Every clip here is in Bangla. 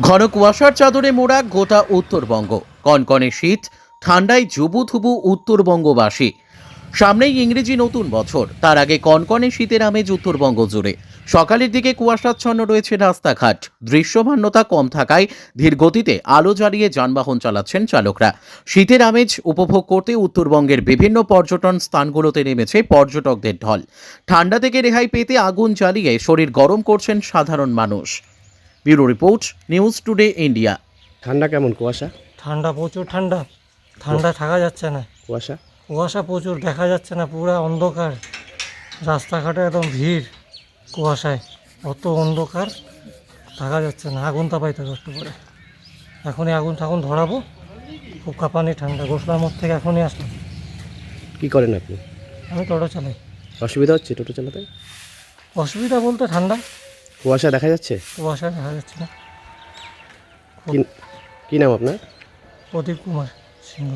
ঘন কুয়াশার চাদরে মোড়া গোটা উত্তরবঙ্গ। কনকনে শীত, ঠান্ডায় জুবুথুবু উত্তরবঙ্গবাসী। সামনেই ইংরেজি নতুন বছর, তার আগে কনকনে শীতের আমেজ উত্তরবঙ্গ জুড়ে। সকালের দিকে কুয়াশাচ্ছন্ন রয়েছে রাস্তাঘাট, দৃশ্যমান্যতা কম থাকায় ধীর গতিতে আলো জ্বালিয়ে যানবাহন চালাচ্ছেন চালকরা। শীতের আমেজ উপভোগ করতে উত্তরবঙ্গের বিভিন্ন পর্যটন স্থানগুলোতে নেমেছে পর্যটকদের ঢল। ঠান্ডা থেকে রেহাই পেতে আগুন জ্বালিয়ে শরীর গরম করছেন সাধারণ মানুষ। Bureau report news today India. ঠান্ডা কেমন কুয়াশা? ঠান্ডা প্রচুর ঠান্ডা। ঠান্ডা থাকা যাচ্ছে না। কুয়াশা? কুয়াশা প্রচুর দেখা যাচ্ছে না পুরো অন্ধকার। রাস্তাঘাটে একদম ভিড় কুয়াশায়। অত অন্ধকার থাকা যাচ্ছে না আগুন তাপাইতে কষ্ট করে। এখনই আগুন ঠাকুন ধরাবো খুব কাঁপানি ঠান্ডা গোসলার মধ্যে থেকে এখনই আসলাম। কি করেন আপনি? আমি টোটো চালাই। অসুবিধা হচ্ছে টোটো চালাতে? অসুবিধা বলতে ঠান্ডা। কুয়াশা দেখা যাচ্ছে? কুয়াশা দেখা যাচ্ছে না। কি কি নাম আপনার? প্রদীপ কুমার সিংহ।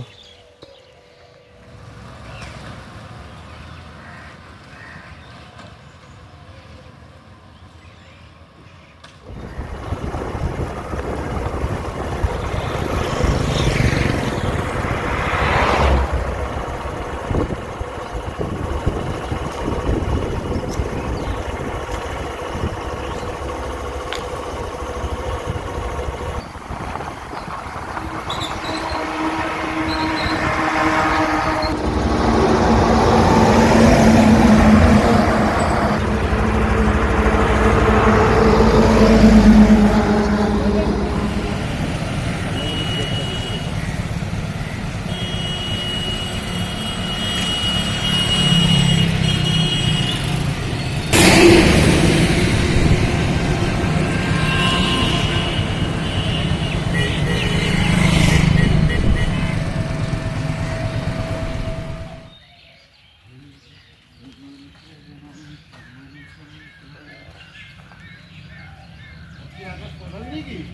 આગળ પડવાની કી